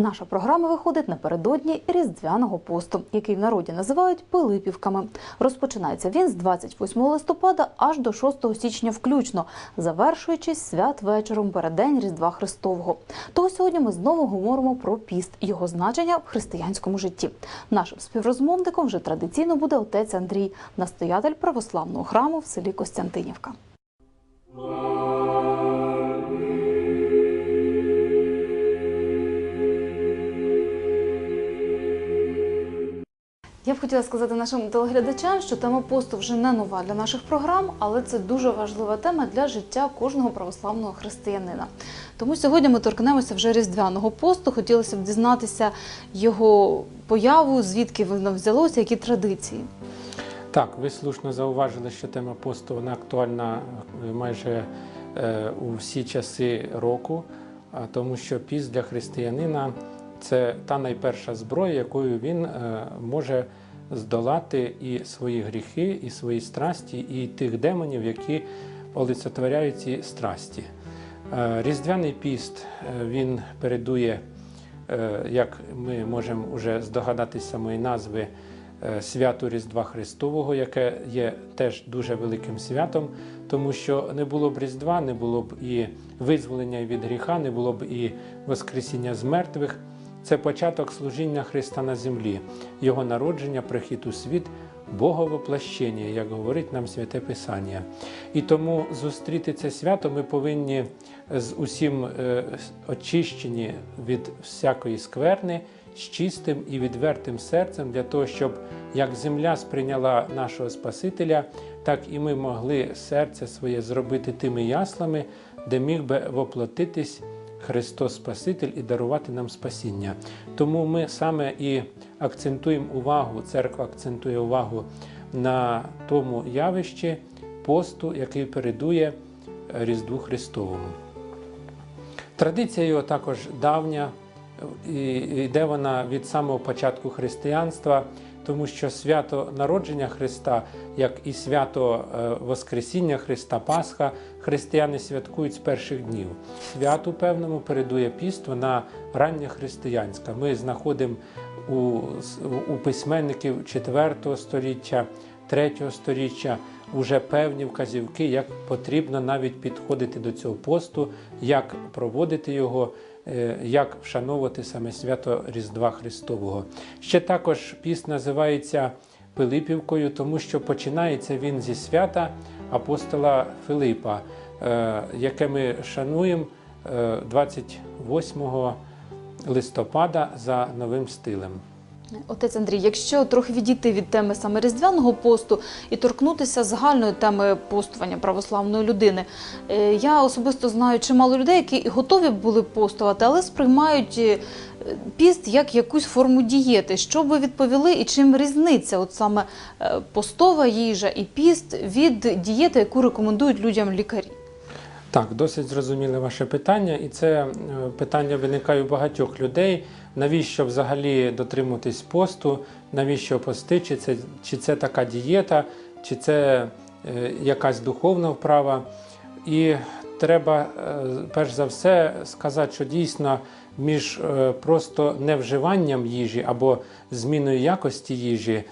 Наша програма виходить напередодні Різдвяного посту, який в народі називають Пилипівками. Розпочинається він з 28 листопада аж до 6 січня включно, завершуючись святвечором переддень Різдва Христового. Того сьогодні ми знову говоримо про піст, його значення в християнському житті. Нашим співрозмовником вже традиційно буде отець Андрій, настоятель православного храму в селі Костянтинівка. Хотіла сказати нашим телеглядачам, що тема посту вже не нова для наших програм, але це дуже важлива тема для життя кожного православного християнина. Тому сьогодні ми торкнемося вже різдвяного посту. Хотілося б дізнатися його появу, звідки воно взялося, які традиції. Так, ви слушно зауважили, що тема посту вона актуальна е, майже е, у всі часи року, тому що піст для християнина це та найперша зброя, якою він е, може здолати і свої гріхи, і свої страсті, і тих демонів, які олицетворяють ці страсті. Е, Різдвяний піст е, він передує, е, як ми можемо вже здогадатись з самої назви, святу Різдва Христового, яке є теж дуже великим святом, тому що не було б Різдва, не було б і визволення від гріха, не було б і Воскресіння з мертвих. Це початок служіння Христа на землі, Його народження, прихід у світ, Боговоплощення, як говорить нам Святе Писання. І тому зустріти це свято ми повинні з усім е, очищені від всякої скверни, з чистим і відвертим серцем для того, щоб як земля сприйняла нашого Спасителя, так і ми могли серце своє зробити тими яслами, де міг би воплотитись Христос Спаситель і дарувати нам спасіння. Тому ми саме і акцентуємо увагу, церква акцентує увагу на тому явищі посту, який передує Різдву Христовому. Традиція його також давня, і йде вона від самого початку християнства, тому що свято народження Христа, як і свято е, Воскресіння Христа Пасха, християни святкують з перших днів. Святу певному передує піст, вона рання християнська. Ми знаходимо у, у письменників 4 століття, 3 століття вже певні вказівки, як потрібно навіть підходити до цього посту, як проводити його, як вшановувати саме свято Різдва Христового. Ще також піст називається Пилипівкою, тому що починається він зі свята апостола Филипа, е, яке ми шануємо е, 28 листопада за новим стилем. Отець Андрій, якщо трохи відійти від теми саме різдвяного посту і торкнутися загальної теми постування православної людини, е, я особисто знаю чимало людей, які готові були постувати, але сприймають е, піст як якусь форму дієти. Що ви відповіли, і чим різниця, от саме е, постова їжа і піст від дієти, яку рекомендують людям лікарі? Так, досить зрозуміле ваше питання, і це питання виникає у багатьох людей. Навіщо взагалі дотримуватись посту, навіщо пости, чи це, чи це така дієта, чи це е, якась духовна вправа. І треба е, перш за все сказати, що дійсно між е, просто невживанням їжі або зміною якості їжі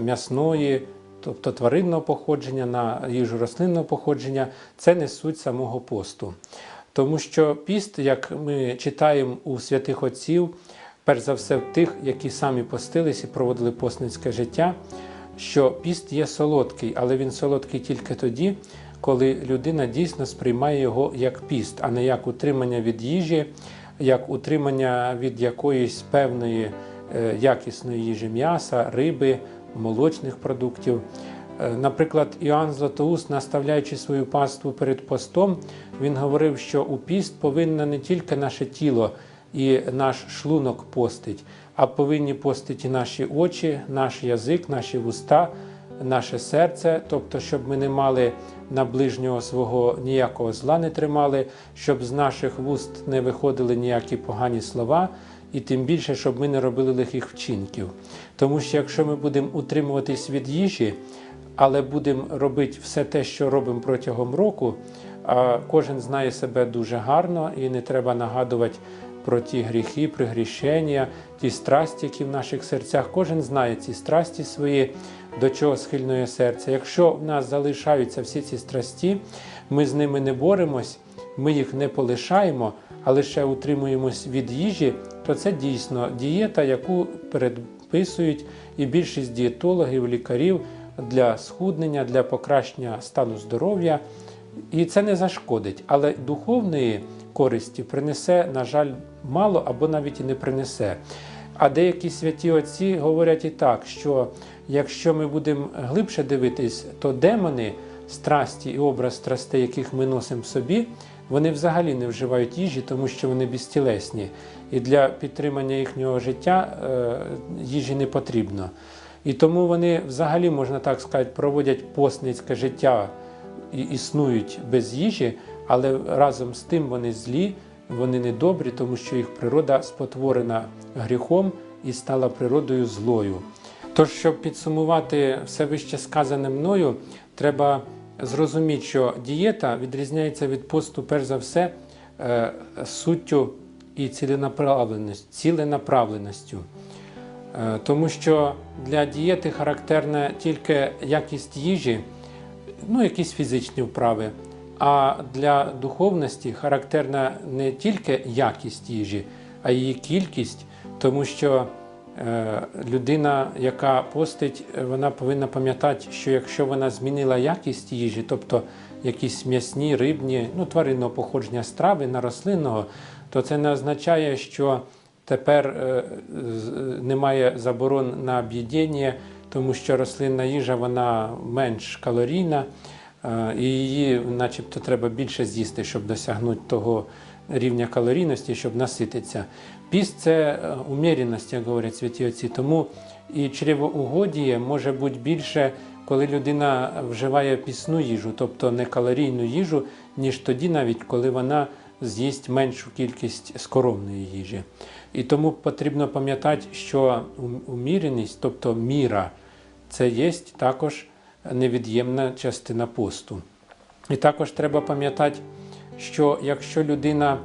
м'ясної, тобто тваринного походження на їжу рослинного походження, це не суть самого посту. Тому що піст, як ми читаємо у святих отців, перш за все в тих, які самі постились і проводили постницьке життя, що піст є солодкий, але він солодкий тільки тоді, коли людина дійсно сприймає його як піст, а не як утримання від їжі, як утримання від якоїсь певної е, якісної їжі м'яса, риби, молочних продуктів. Е, Наприклад, Іоанн Златоуст, наставляючи свою паству перед постом, він говорив, що у піст повинно не тільки наше тіло і наш шлунок постить, а повинні постити наші очі, наш язик, наші вуста, наше серце, тобто, щоб ми не мали на ближнього свого ніякого зла не тримали, щоб з наших вуст не виходили ніякі погані слова, і тим більше, щоб ми не робили лихих вчинків. Тому що якщо ми будемо утримуватись від їжі, але будемо робити все те, що робимо протягом року, кожен знає себе дуже гарно і не треба нагадувати про ті гріхи, пригрішення, ті страсті, які в наших серцях. Кожен знає ці страсті свої, до чого схильне серце. Якщо в нас залишаються всі ці страсті, ми з ними не боремось, ми їх не полишаємо, а лише утримуємось від їжі, то це дійсно дієта, яку передписують і більшість дієтологів, лікарів для схуднення, для покращення стану здоров'я. І це не зашкодить, але духовної користі принесе, на жаль, мало або навіть і не принесе. А деякі святі отці говорять і так, що якщо ми будемо глибше дивитись, то демони, страсті і образ страстей, яких ми носимо в собі, вони взагалі не вживають їжі, тому що вони безтілесні. І для підтримання їхнього життя е, їжі не потрібно. І тому вони взагалі, можна так сказати, проводять посницьке життя і існують без їжі, але разом з тим вони злі, вони недобрі, тому що їх природа спотворена гріхом і стала природою злою. Тож, щоб підсумувати все вище сказане мною, треба зрозуміти, що дієта відрізняється від посту, перш за все, е, суттю і ціленаправленістю. Е, Тому що для дієти характерна тільки якість їжі, ну, якісь фізичні вправи. А для духовності характерна не тільки якість їжі, а її кількість, тому що е, людина, яка постить, вона повинна пам'ятати, що якщо вона змінила якість їжі, тобто якісь м'ясні, рибні, ну, тваринного походження страви на рослинного, то це не означає, що тепер е, немає заборон на об'єднання, тому що рослинна їжа вона менш калорійна, е, і її, начебто, треба більше з'їсти, щоб досягнути того рівня калорійності, щоб насититися. Піст це е, як говорять святі отці. Тому і чревоугодіє може бути більше, коли людина вживає пісну їжу, тобто не калорійну їжу, ніж тоді, навіть коли вона з'їсть меншу кількість скоромної їжі. І тому потрібно пам'ятати, що ум- уміреність, тобто міра, це є також невід'ємна частина посту. І також треба пам'ятати, що якщо людина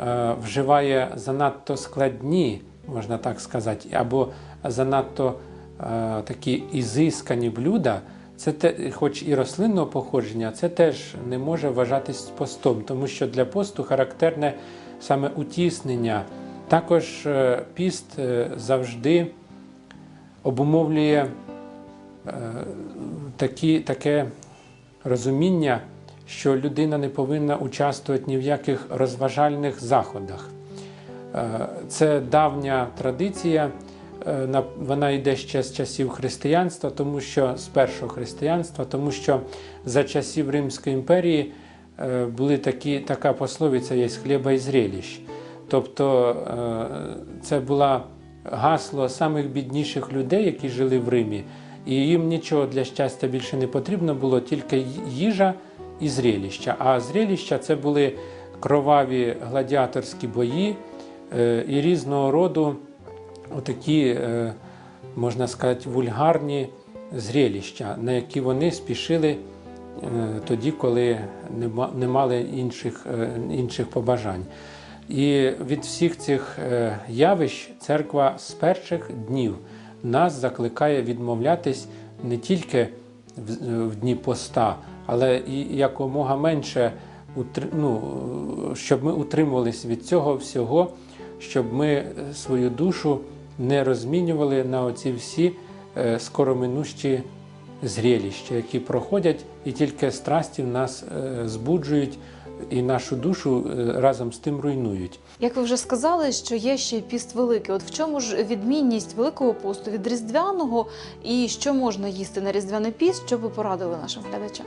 е, вживає занадто складні, можна так сказати, або занадто е, такі ізискані блюда, це те, хоч і рослинного походження, це теж не може вважатись постом, тому що для посту характерне саме утіснення. Також е, піст е, завжди обумовлює е, такі, таке розуміння, що людина не повинна участвувати ні в яких розважальних заходах. Це давня традиція, вона йде ще з часів християнства, тому що з першого християнства, тому що за часів Римської імперії були такі, така пословиця є хліба і зрелищ. Тобто е, це було гасло самих бідніших людей, які жили в Римі, і їм нічого для щастя більше не потрібно було, тільки їжа і зрелища. А зрелища це були кроваві гладіаторські бої е, і різного роду отакі, е, можна сказати, вульгарні зрелища, на які вони спішили тоді, коли не мали інших, інших побажань. І від всіх цих е, явищ церква з перших днів нас закликає відмовлятись не тільки в, в дні поста, але і якомога менше, ну, щоб ми утримувались від цього всього, щоб ми свою душу не розмінювали на оці всі е, скороминущі зрелища, які проходять, і тільки страсті в нас е, збуджують і нашу душу е, разом з тим руйнують. Як ви вже сказали, що є ще піст великий. От в чому ж відмінність великого посту від різдвяного, і що можна їсти на різдвяний піст, що ви порадили нашим глядачам?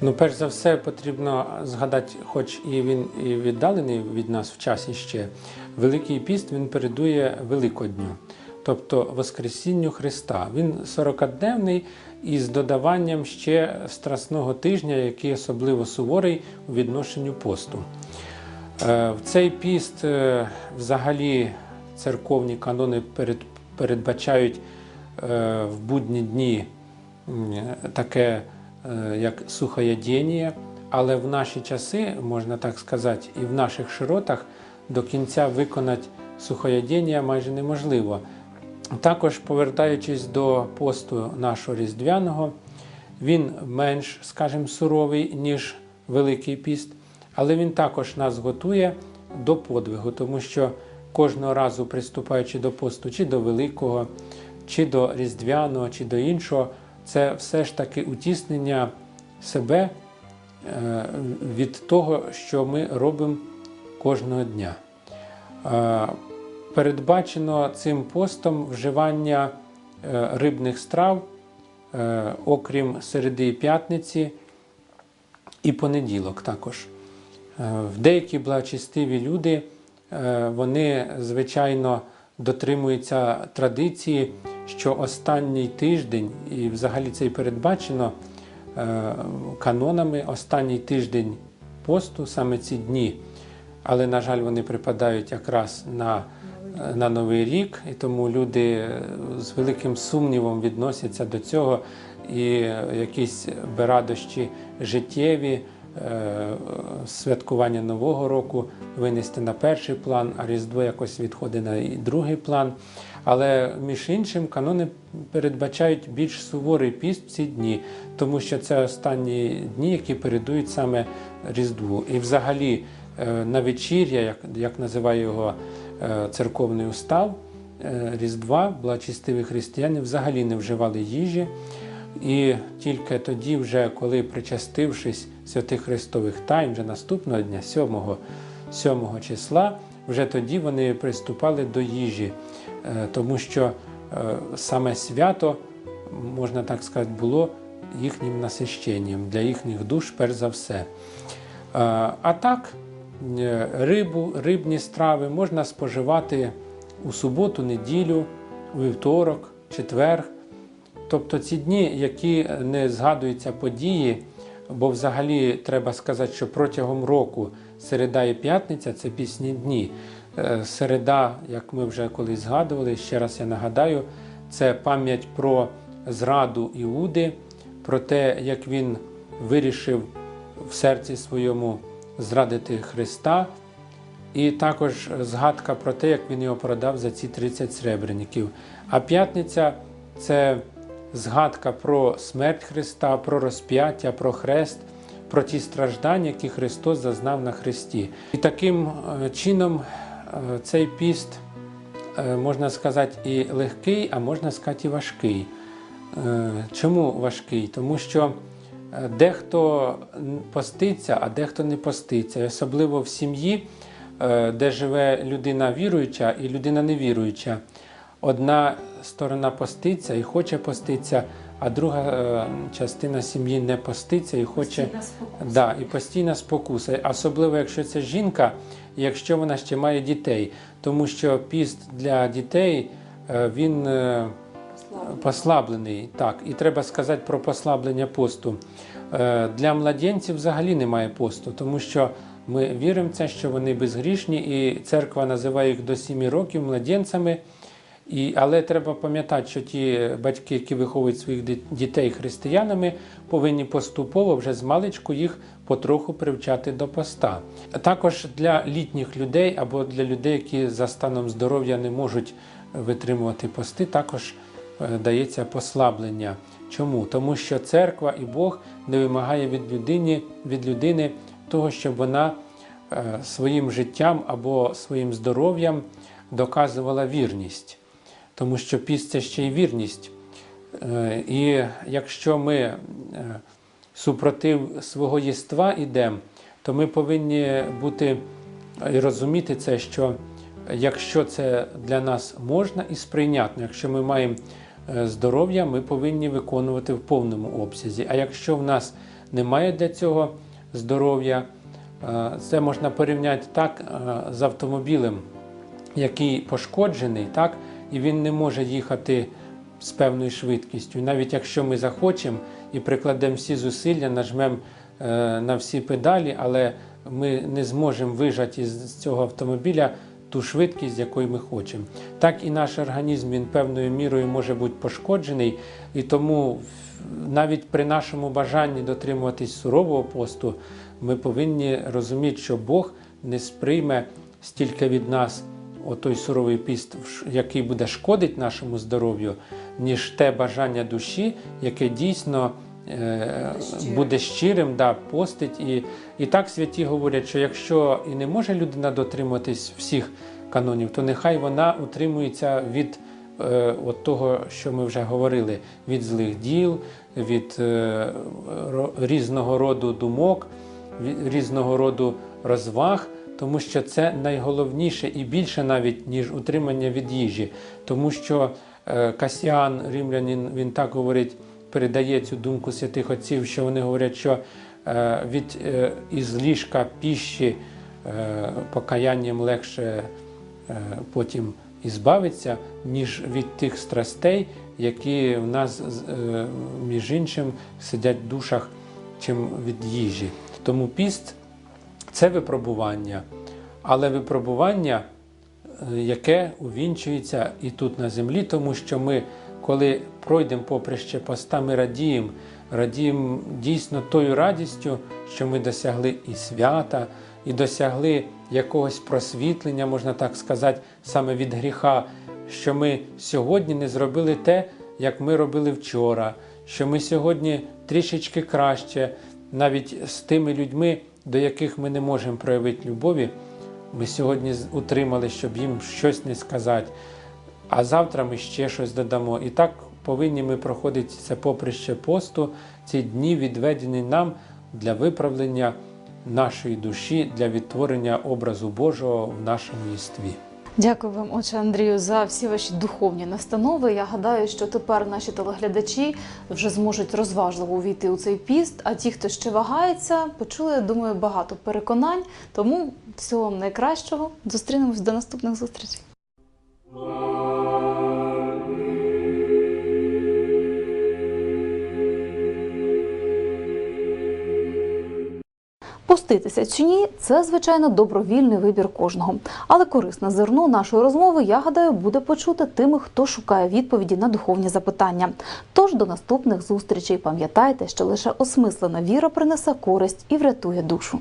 Ну, перш за все, потрібно згадати, хоч і він і віддалений від нас в часі ще, Великий піст він передує Великодню, тобто Воскресінню Христа. Він 40-дневний із додаванням ще страсного тижня, який особливо суворий у відношенню посту. Е, В цей піст е, взагалі церковні канони передбачають е, в будні дні таке як сухоєдіння, але в наші часи, можна так сказати, і в наших широтах до кінця виконати сухоєдіння майже неможливо. Також, повертаючись до посту нашого різдвяного, він менш, скажімо, суровий, ніж Великий піст, але він також нас готує до подвигу, тому що кожного разу, приступаючи до посту, чи до Великого, чи до Різдвяного, чи до іншого, це все ж таки утіснення себе е, від того, що ми робимо кожного дня. Передбачено цим постом вживання е, рибних страв, е, окрім середи і п'ятниці, і понеділок також. Е, В деякі благочестиві люди вони, звичайно, дотримуються традиції, що останній тиждень, і взагалі це і передбачено канонами, останній тиждень посту, саме ці дні, але, на жаль, вони припадають якраз на, на Новий рік, і тому люди е, з великим сумнівом відносяться до цього, і е, якісь берадощі життєві, е, святкування Нового року винести на перший план, а Різдво якось відходить на другий план. Але між іншим канони передбачають більш суворий піст в ці дні, тому що це останні дні, які передують саме Різдву. І взагалі е, на вечір'я, як, як називає його е, церковний устав, е, Різдва, благочестиві християни взагалі не вживали їжі. І тільки тоді, вже коли причастившись святих Христових тайн, вже наступного дня, 7, 7 числа, вже тоді вони приступали до їжі, Е, тому що е, саме свято, можна так сказати, було їхнім насищенням для їхніх душ, перш за все. Е, А так, е, рибу, рибні страви можна споживати у суботу, неділю, у вівторок, четвер. Тобто ці дні, які не згадуються події, бо взагалі треба сказати, що протягом року середа і п'ятниця це пісні дні. Е, Середа, як ми вже колись згадували, ще раз я нагадаю, це пам'ять про зраду Іуди, про те, як він вирішив в серці своєму зрадити Христа. І також згадка про те, як він його продав за ці 30 сребреників. А п'ятниця це згадка про смерть Христа, про розп'яття, про хрест, про ті страждання, які Христос зазнав на Христі. І таким е, чином е, цей піст, е, можна сказати, і легкий, а можна сказати, і важкий. Чому важкий? Тому що дехто поститься, а дехто не поститься. Особливо в сім'ї, е, де живе людина віруюча і людина невіруюча. Одна сторона поститься і хоче поститися, а друга е, частина сім'ї не поститься і хоче да, і постійна спокуса. Особливо, якщо це жінка, якщо вона ще має дітей, тому що піст для дітей е, він е, послаблений. Так, і треба сказати про послаблення посту. Е, Для младенців взагалі немає посту, тому що ми віримо в це, що вони безгрішні, і церква називає їх до 7 років младенцями. І, але треба пам'ятати, що ті батьки, які виховують своїх дітей християнами, повинні поступово вже з маличку їх потроху привчати до поста. Також для літніх людей або для людей, які за станом здоров'я не можуть витримувати пости, також дається послаблення. Чому? Тому що церква і Бог не вимагає від людини, від людини того, щоб вона е, своїм життям або своїм здоров'ям доказувала вірність. Тому що піст це ще й вірність. Е, І якщо ми е, супротив свого єства йдемо, то ми повинні бути і розуміти це, що якщо це для нас можна і сприйнятно, якщо ми маємо е, здоров'я, ми повинні виконувати в повному обсязі. А якщо в нас немає для цього здоров'я, е, це можна порівняти так е, з автомобілем, який пошкоджений, так, і він не може їхати з певною швидкістю. Навіть якщо ми захочемо і прикладемо всі зусилля, нажмемо е, на всі педалі, але ми не зможемо вижати із цього автомобіля ту швидкість, якої ми хочемо. Так і наш організм він певною мірою може бути пошкоджений, і тому навіть при нашому бажанні дотримуватись сурового посту, ми повинні розуміти, що Бог не сприйме стільки від нас отой суровий піст, який буде шкодить нашому здоров'ю, ніж те бажання душі, яке дійсно буде щирим, да, постить. І, і так святі говорять, що якщо і не може людина дотримуватись всіх канонів, то нехай вона утримується від е, от того, що ми вже говорили, від злих діл, від е, різного роду думок, від різного роду розваг, тому що це найголовніше і більше навіть, ніж утримання від їжі. Тому що е, Касіан, римлянин, він так говорить, передає цю думку святих отців, що вони говорять, що е, від е, із ліжка піші е, покаянням легше потім ізбавиться, ніж від тих страстей, які в нас між іншим сидять в душах, чим від їжі. Тому піст це випробування, але випробування, яке увінчується і тут на землі, тому що ми, коли пройдемо поприще поста, ми радіємо, радіємо дійсно тою радістю, що ми досягли і свята, і досягли якогось просвітлення, можна так сказати, саме від гріха, що ми сьогодні не зробили те, як ми робили вчора, що ми сьогодні трішечки краще, навіть з тими людьми, до яких ми не можемо проявити любові, ми сьогодні утримали, щоб їм щось не сказати, а завтра ми ще щось додамо. І так повинні ми проходити це поприще посту, ці дні відведені нам для виправлення нашої душі, для відтворення образу Божого в нашому єстві. Дякую вам, отче Андрію, за всі ваші духовні настанови. Я гадаю, що тепер наші телеглядачі вже зможуть розважливо увійти у цей піст. А ті, хто ще вагається, почули, я думаю, багато переконань. Тому всього вам найкращого. Зустрінемось до наступних зустрічей. Поститися чи ні, це звичайно добровільний вибір кожного. Але корисне зерно нашої розмови, я гадаю, буде почути тими, хто шукає відповіді на духовні запитання. Тож до наступних зустрічей пам'ятайте, що лише осмислена віра принесе користь і врятує душу.